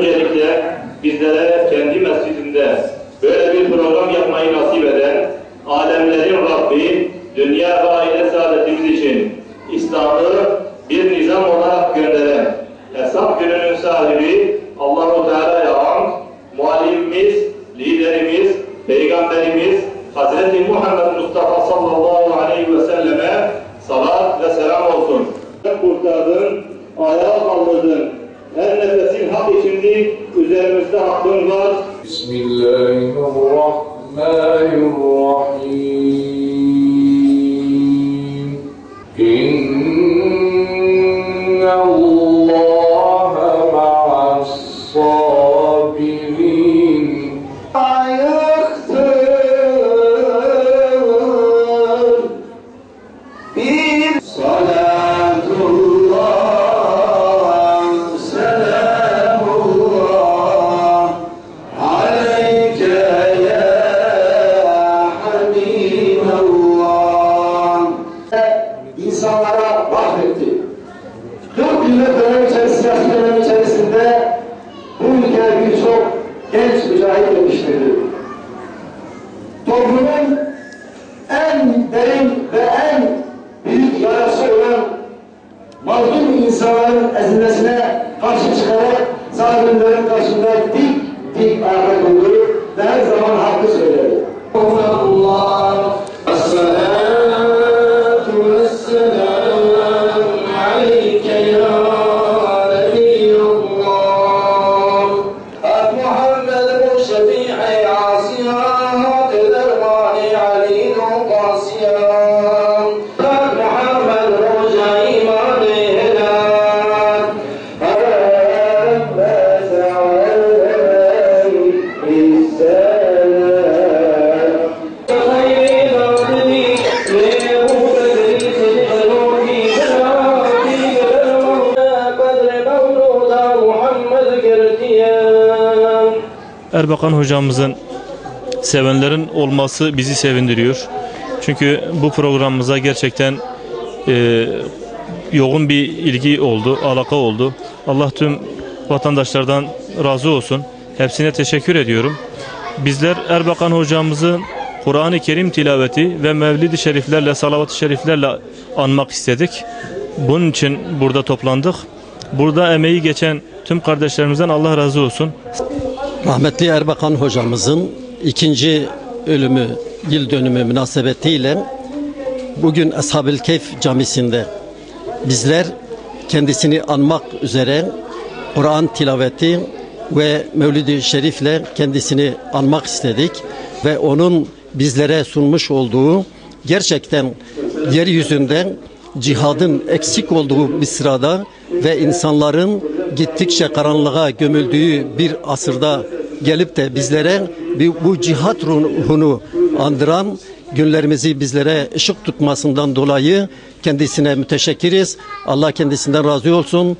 Öncelikle bizlere kendi mescidinde böyle bir program yapmayı nasip eden alemlerin Rabbi, dünya ve aile saadetimiz için İslam'ı bir nizam olarak gönderen hesap gününün sahibi Allahu Teala'ya hamd, muallimimiz, liderimiz, peygamberimiz Hazreti Muhammed Mustafa sallallahu aleyhi ve selleme salat ve selam olsun. Kurtardın, ayağa kaldırdın. Her nefesin hak içindi, üzerimizde hakkın var. بسم الله الرحمن الرحيم إن Siyasi dönem içerisinde bu ülke birçok genç mücahit yetiştirdi. Toplumun en derin ve en büyük yarası olan mazlum insanların ezilmesine karşı çıkarak zalimlerin karşısında dik dik ayakta durdu ve her zaman hakkı söyledi. Allah Erbakan hocamızın sevenlerin olması bizi sevindiriyor. Çünkü bu programımıza gerçekten e, yoğun bir ilgi oldu, alaka oldu. Allah tüm vatandaşlardan razı olsun. Hepsine teşekkür ediyorum. Bizler Erbakan hocamızın Kur'an-ı Kerim tilaveti ve Mevlid-i Şeriflerle, salavat-ı şeriflerle anmak istedik. Bunun için burada toplandık. Burada emeği geçen tüm kardeşlerimizden Allah razı olsun. Rahmetli Erbakan hocamızın ikinci ölümü yıl dönümü münasebetiyle bugün Ashab-ül Keyf camisinde bizler kendisini anmak üzere Kur'an tilaveti ve Mevlid-i Şerif'le kendisini anmak istedik ve onun bizlere sunmuş olduğu gerçekten yeryüzünde cihadın eksik olduğu bir sırada ve insanların gittikçe karanlığa gömüldüğü bir asırda gelip de bizlere bu cihat ruhunu andıran günlerimizi bizlere ışık tutmasından dolayı kendisine müteşekkiriz. Allah kendisinden razı olsun.